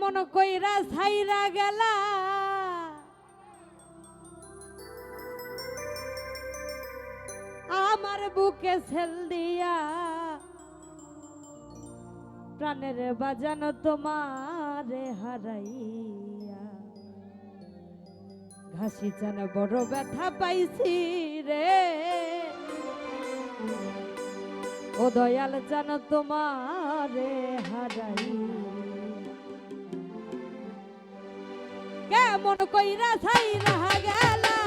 কেমন কইরা ছাইরা গেলা। আমার বুকে ছেল দিয়া প্রাণের বাজানো তোমারে হারাইয়া। ঘাসি যেন বড় ব্যথা পাইছি রে। ও দয়াল যেন তোমারে হারাইয়া। কেমন কইরা ছাইরা গেলা?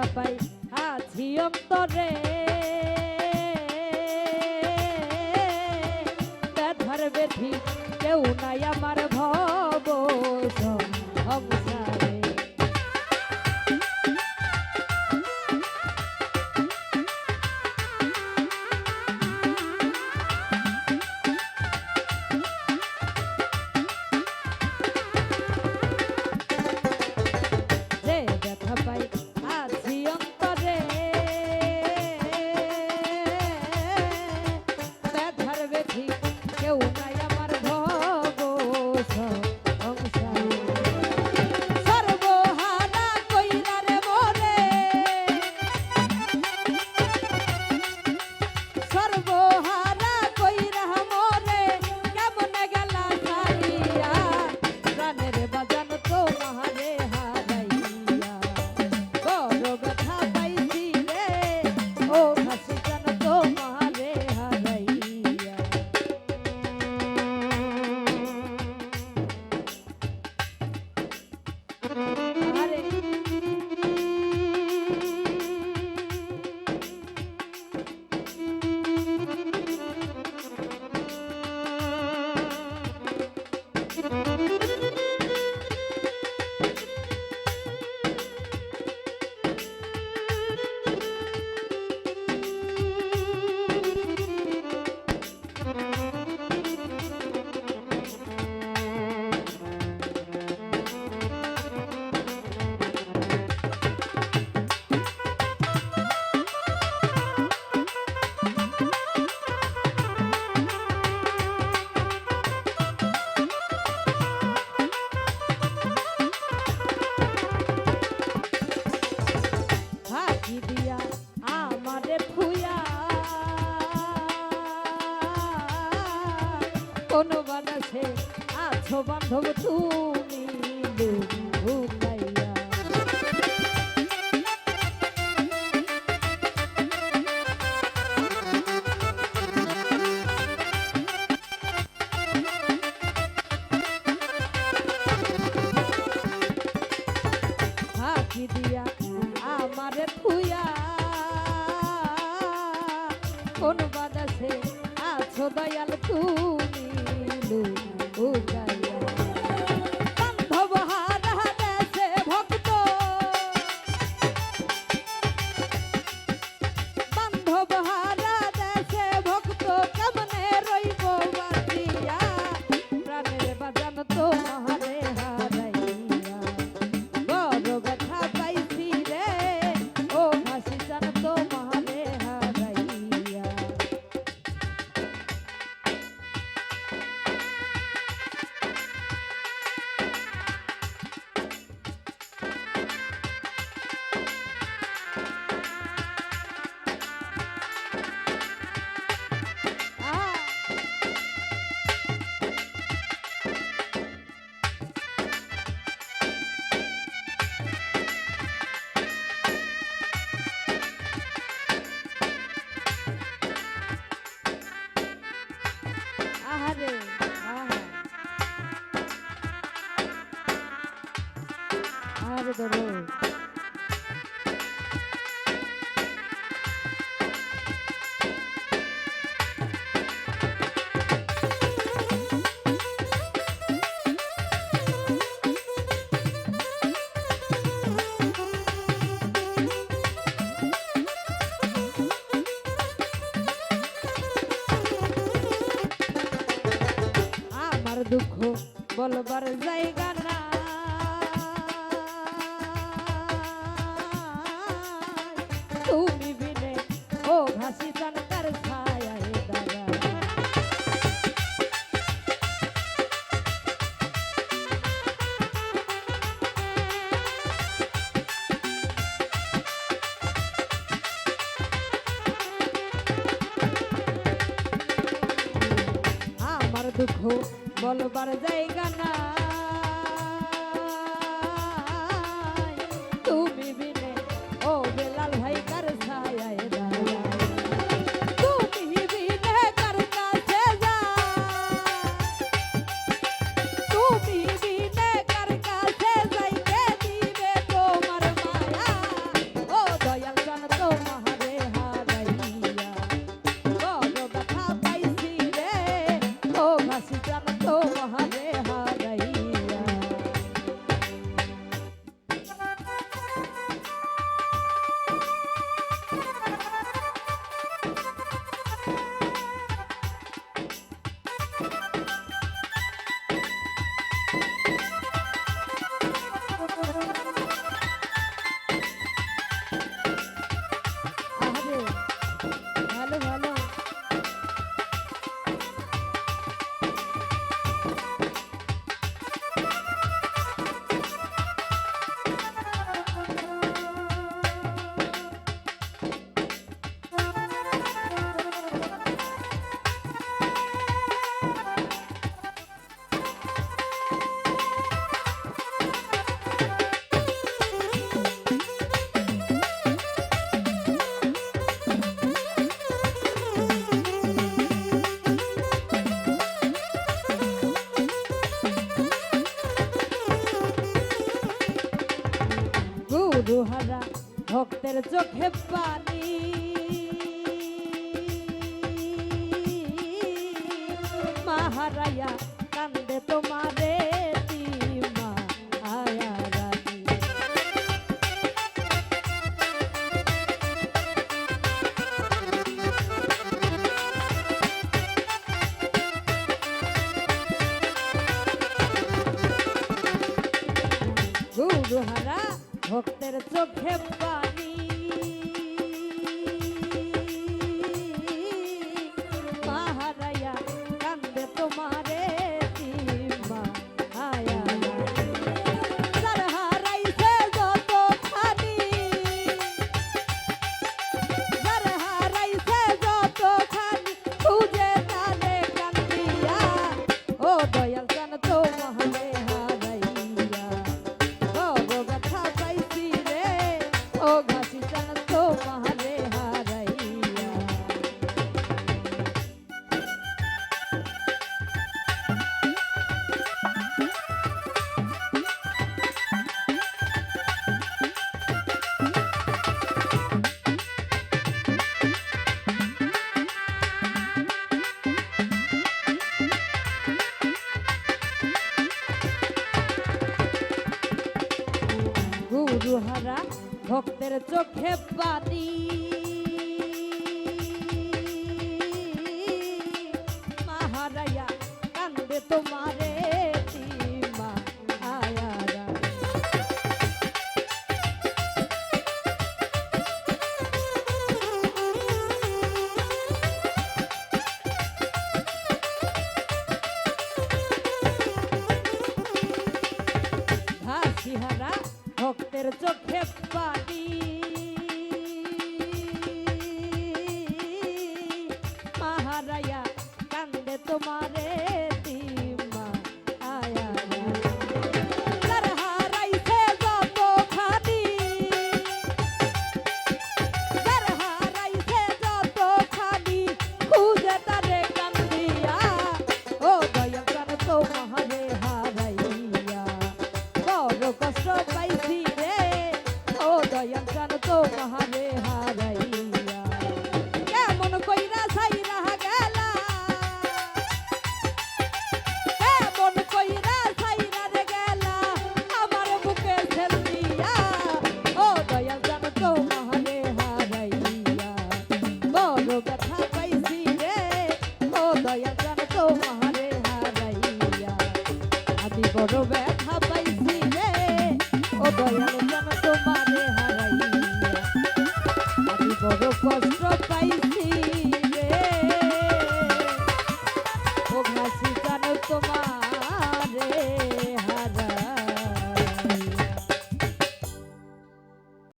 ব্যথা পাই আছি অন্তরে। বান্ধব তুমি দুঃখ বলবার জায়গা না। তুমি বিনে ও ভাসি তানকার ছায় দাদা আমার বলবার জায়গা না চোখে পানি। মাহারায়া কান্দে তোমারে গুরু হারা ভক্তের চোখে চোখের চোখে পানি মাহারায়া কান্দে তোমারে ভক্তের চোখে পানি বড় ব্যথা পাইছি রে ও দয়াল জান তোমারে হারাইয়া আমি বড় কষ্ট